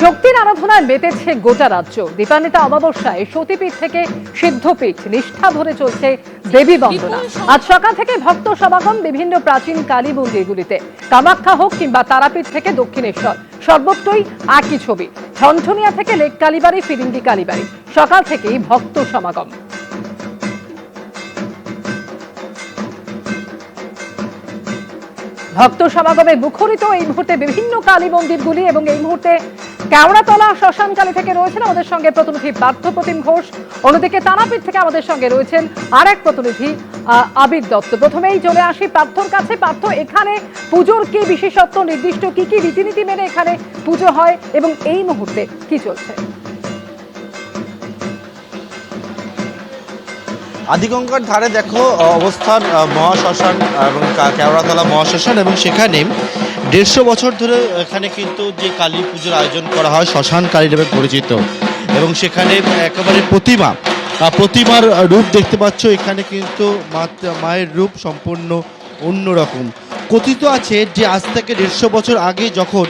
শক্তির আরাধনায় মেতেছে গোটা রাজ্য। দীপান্বিতা অমাবস্যায় সতীপীঠ থেকে সিদ্ধপীঠ নিষ্ঠা ভরে চলছে দেবী বন্দনা। আজ সকাল থেকে ভক্ত সমাগম বিভিন্ন প্রাচীন কালী মন্দিরগুলিতে। কামাখ্যা হোক কিংবা তারাপীঠ থেকে দক্ষিণেশ্বর, সর্বত্রই একই ছবি। ঠনঠনিয়া থেকে লেক কালীবাড়ি, ফিরিঙ্গি কালীবাড়ি। সকাল থেকেই ভক্ত সমাগম। ভক্ত সমাগমে মুখরিত এই মুহূর্তে বিভিন্ন কালী মন্দিরগুলি এবং এই মুহূর্তে কেওড়াতলা শ্মশানকালী থেকে রয়েছেন আমাদের সঙ্গে প্রতিনিধি পার্থপ্রতিম ঘোষ। অন্যদিকে তারাপীঠ থেকে আমাদের সঙ্গে রয়েছেন আর এক প্রতিনিধি আবির দত্ত। প্রথমেই চলে আসি পার্থর কাছে। পার্থ, এখানে পুজোর কি বিশেষত্ব, নির্দিষ্ট কি কি রীতিনীতি মেনে এখানে পুজো হয় এবং এই মুহূর্তে কি চলছে? আদিগঙ্গার ধারে দেখো, অবস্থান মহাশ্মশান এবং কেওড়াতলা মহাশ্মশান এবং সেখানে দেড়শো বছর ধরে এখানে কিন্তু যে কালী পুজোর আয়োজন করা হয়, শ্মশান কালী নামে পরিচিত। এবং সেখানে একেবারে প্রতিমা প্রতিমার রূপ দেখতে পাচ্ছ। এখানে কিন্তু মায়ের রূপ সম্পূর্ণ অন্যরকম। কথিত আছে যে আজ থেকে দেড়শো বছর আগে যখন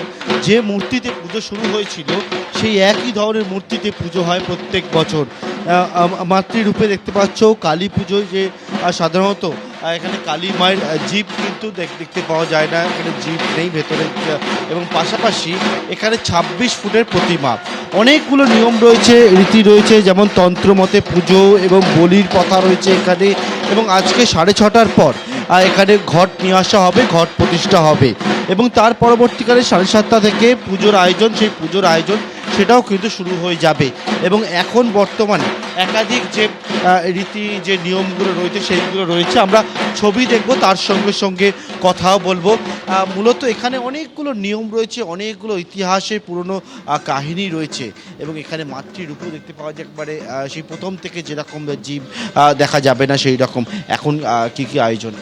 যে মূর্তিতে পুজো শুরু হয়েছিল, সেই একই ধরনের মূর্তিতে পুজো হয় প্রত্যেক বছর। মাতৃরূপে দেখতে পাচ্ছ কালী পুজোয় যে সাধারণত এখানে কালী মায়ের জীব কিন্তু দেখ- দেখতে পাওয়া যায় না। এখানে জীব নেই ভেতরে। এবং পাশাপাশি এখানে ছাব্বিশ ফুটের প্রতিমা। অনেকগুলো নিয়ম রয়েছে, রীতি রয়েছে, যেমন তন্ত্রমতে পুজো এবং বলির কথা রয়েছে এখানে। এবং আজকে সাড়ে ছটার পর এখানে ঘট নিয়ে আসা হবে, ঘট প্রতিষ্ঠা হবে। এবং তার পরবর্তীকালে সাড়ে সাতটা থেকে পুজোর আয়োজন, সেই পুজোর আয়োজন সেটাও কিন্তু শুরু হয়ে যাবে। এবং এখন বর্তমানে একাধিক যে রীতি যে নিয়মগুলো রয়েছে, সেইগুলো রয়েছে, আমরা ছবি দেখব, তার সঙ্গে সঙ্গে কথাও বলব। মূলত এখানে অনেকগুলো নিয়ম রয়েছে, অনেকগুলো ইতিহাসের পুরনো কাহিনী রয়েছে। এবং এখানে মাতৃরূপও দেখতে পাওয়া যায় একবারে সেই প্রথম থেকে যেরকম জীব দেখা যাবে না সেই রকম। এখন কি কি আয়োজন?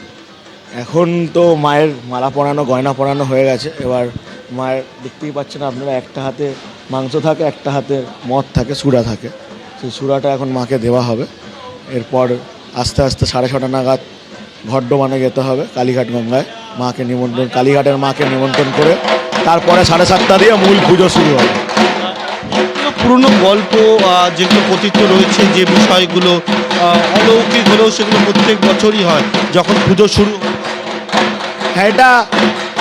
এখন তো মায়ের মালা পরানো, গয়না পরানো হয়ে গেছে। এবার মায়ের দেখতেই পাচ্ছেন আপনারা, একটা হাতে মাংস থাকে একটা হাতে মদ থাকে সুরা থাকে। সেই সুরাটা এখন মাকে দেওয়া হবে। এরপর আস্তে আস্তে সাড়ে ছটা নাগাদ ঘট্টমানে যেতে হবে কালীঘাট গঙ্গায়। মাকে নিমন্ত্রণ কালীঘাটের মাকে নিমন্ত্রণ করে তারপরে সাড়ে সাতটা দিয়ে মূল পুজো শুরু হবে। পুরনো গল্প যেগুলো কথিত রয়েছে যে বিষয়গুলো অলৌকিক হলেও সেগুলো প্রত্যেক বছরই হয় যখন পুজো শুরু হ্যাঁ এটা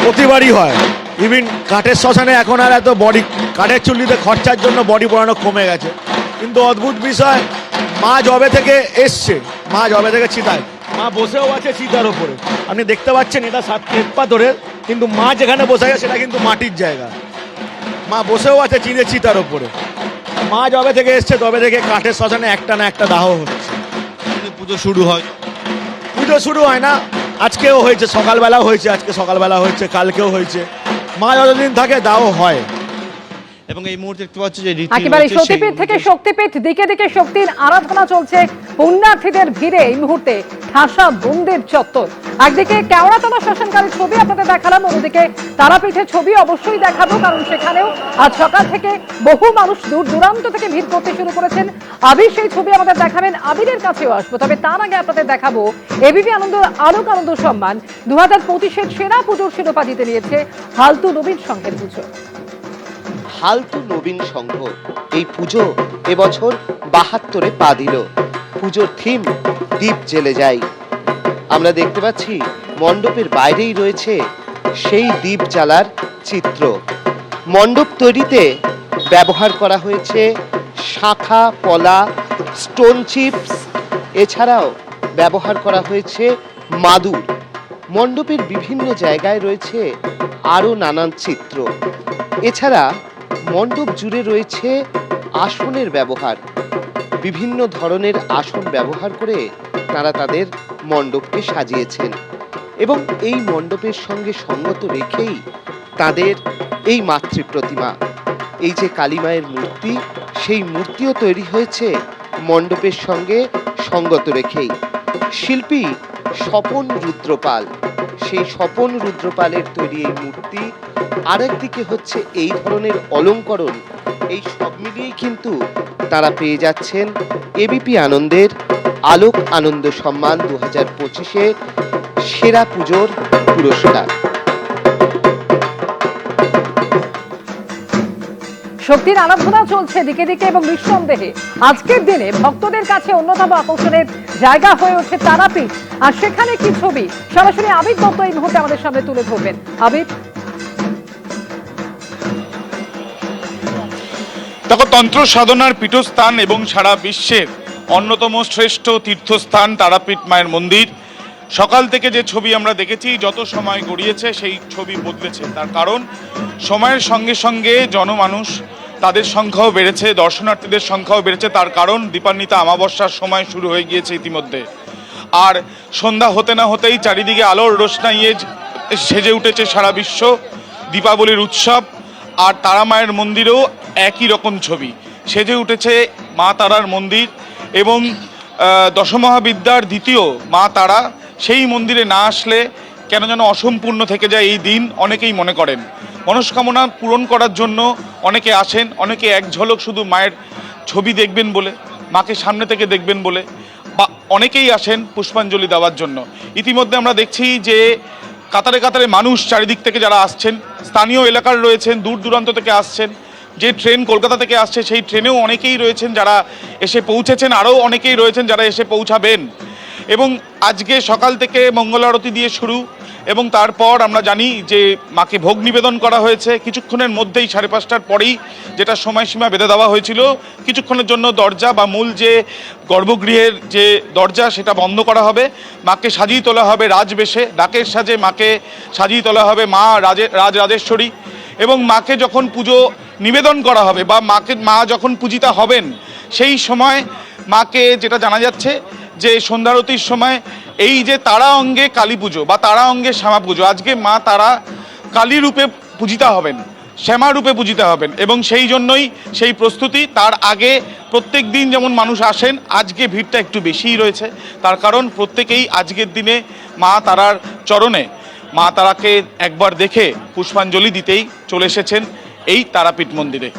প্রতিবারই হয়। ইভিন কাঠের শ্মশানে এখন আর এত বডি কাঠের চুল্লিতে খরচার জন্য বডি পড়ানো কমে গেছে। কিন্তু অদ্ভুত বিষয় মা জবে থেকে এসছে মা জবে থেকে চিতায়। মা বসেও আছে চিতার ওপরে আপনি দেখতে পাচ্ছেন এটা সাত পেট ধরে কিন্তু মা যেখানে বসে আছে সেটা কিন্তু মাটির জায়গা। মা বসেও আছে চিনে চিতার ওপরে মা জবে থেকে এসছে তবে থেকে কাঠের শ্মশানে একটা না একটা দাহ হচ্ছে। পুজো শুরু হয়। পুজো শুরু হয় না আজকেও হয়েছে সকালবেলাও হয়েছে আজকে সকালবেলা হয়েছে কালকেও হয়েছে। মা যতদিন থাকে দাও হয়। এবং এই মুহূর্তে দেখতে পাচ্ছি যে রীতি একেবারে সতীপীঠ থেকে শক্তিপীঠ দিকে দিকে শক্তির আরাধনা চলছে। পুণ্যার্থীদের ভিড়ে এই মুহূর্তে ঠাসা মন্দির চত্বর। একদিকে কেওড়াতলা শ্মশানকারী ছবি আপনাদের দেখালাম অন্যদিকে তারাপীঠের ছবি অবশ্যই দেখাবো কারণ সেখানেও আজ সকাল থেকে বহু মানুষ দূর দূরান্ত থেকে ভিড় করতে শুরু করেছেন। আবির সেই ছবি আমাদের দেখাবেন আবিরের কাছেও আসব তবে তার আগে আপনাদের দেখাবো এবিপি আনন্দ আলোক আনন্দ সম্মান। দু হাজার পঁচিশের সেরা পুজোর শিরোপা জিতে নিয়েছে হালতু নবীন সংঘের পুজো হালতু নবীন সংঘ। এই পুজো এবছর বাহাত্তরে পা দিল। পুজোর থিম দ্বীপ জেলে যাই আমরা দেখতে পাচ্ছি মণ্ডপের বাইরেই রয়েছে সেই দ্বীপ জ্বালার চিত্র। মণ্ডপ তৈরিতে ব্যবহার করা হয়েছে শাখা, পলা স্টোন চিপস এছাড়াও ব্যবহার করা হয়েছে মাদুর। মণ্ডপের বিভিন্ন জায়গায় রয়েছে আরও নানান চিত্র। এছাড়া মণ্ডপ জুড়ে রয়েছে আসনের ব্যবহার। বিভিন্ন ধরনের আসন ব্যবহার করে তারা তাদের মণ্ডপকে সাজিয়েছেন এবং এই মণ্ডপের সঙ্গে সঙ্গত রেখেই তাদের এই মাতৃ প্রতিমা। এই যে কালীমায়ের মূর্তি, সেই মূর্তিও তৈরি হয়েছে মণ্ডপের সঙ্গে সঙ্গত রেখেই। শিল্পী স্বপন রুদ্রপাল, সেই স্বপন রুদ্রপালের তৈরি এই মূর্তি আরেকদিকে হচ্ছে এই ধরনের অলঙ্করণ। এই সব মিলিয়েই কিন্তু তারা পেয়ে যাচ্ছেন এবিপি আনন্দের আলোক আনন্দ সম্মান দু হাজার পঁচিশে সেরা পুজোর পুরস্কার। শক্তির আরাধনা চলছে দিকে দিকে এবং নিঃসন্দেহে আজকের দিনে ভক্তদের কাছে অন্যতম আকর্ষণের জায়গা হয়ে ওঠে তারাপীঠ। আর সেখানে কি ছবি? সরাসরি আবির দত্ত এই মুহূর্তে আমাদের সামনে তুলে ধরবেন। আবির দেখো, তন্ত্র সাধনার পীঠস্থান এবং সারা বিশ্বের অন্যতম শ্রেষ্ঠ তীর্থস্থান তারাপীঠ মায়ের মন্দির। সকাল থেকে যে ছবি আমরা দেখেছি, যত সময় গড়িয়েছে, সেই ছবি বদলেছে। তার কারণ, সময়ের সঙ্গে সঙ্গে জনমানুষ তাদের সংখ্যাও বেড়েছে, দর্শনার্থীদের সংখ্যাও বেড়েছে। তার কারণ, দীপান্বিতা আমাবস্যার সময় শুরু হয়ে গিয়েছে ইতিমধ্যে। আর সন্ধ্যা হতে না হতেই চারিদিকে আলোর রোশনাইয়ে সেজে উঠেছে সারা বিশ্ব। দীপাবলির উৎসব, আর তারা মায়ের মন্দিরেও একই রকম ছবি। সেজে উঠেছে মা তারার মন্দির এবং দশমহাবিদ্যার দ্বিতীয় মা তারা সেই মন্দিরে না আসলে কেন যেন অসম্পূর্ণ থেকে যায় এই দিন অনেকেই মনে করেন। মনস্কামনা পূরণ করার জন্য অনেকে আসেন, অনেকে এক ঝলক শুধু মায়ের ছবি দেখবেন বলে, মাকে সামনে থেকে দেখবেন বলে বা অনেকেই আসেন পুষ্পাঞ্জলি দেওয়ার জন্য। ইতিমধ্যে আমরা দেখছি যে কাতারে কাতারে মানুষ চারিদিক থেকে যারা আসছেন, স্থানীয় এলাকার রয়েছেন, দূর দূরান্ত থেকে আসছেন যে ট্রেন কলকাতা থেকে আসছে, সেই ট্রেনেও অনেকেই রয়েছেন যারা এসে পৌঁছেছেন, আরও অনেকেই রয়েছেন যারা এসে পৌঁছাবেন। এবং আজকে সকাল থেকে মঙ্গল আরতি দিয়ে শুরু, এবং তারপর আমরা জানি যে মাকে ভোগ নিবেদন করা হয়েছে। কিছুক্ষণের মধ্যেই সাড়ে পাঁচটার পরেই যেটা সময়সীমা বেঁধে দেওয়া হয়েছিল, কিছুক্ষণের জন্য দরজা বা মূল যে গর্ভগৃহের যে দরজা, সেটা বন্ধ করা হবে। মাকে সাজিয়ে তোলা হবে রাজবেশে। ডাকের সাজে মাকে সাজিয়ে তোলা হবে মা রাজে, রাজ রাজেশ্বরী। এবং মাকে যখন পুজো নিবেদন করা হবে বা মাকে, মা যখন পূজিতা হবেন, সেই সময় মাকে যেটা জানা যাচ্ছে যে সন্ধ্যারতির সময় এই যে তারা অঙ্গে কালী পুজো বা তারা অঙ্গে শ্যামা পুজো, আজকে মা তারা কালী রূপে পূজিতা হবেন, শ্যামা রূপে পূজিতা হবেন এবং সেই জন্যই সেই প্রস্তুতি। তার আগে প্রত্যেক দিন যেমন মানুষ আসেন, আজকে ভিড়টা একটু বেশিই রয়েছে। তার কারণ প্রত্যেকেই আজকের দিনে মা তারার চরণে, মা তারাকে একবার দেখে পুষ্পাঞ্জলি দিতেই চলে এসেছেন। এই তারাপীঠ মন্দিরে।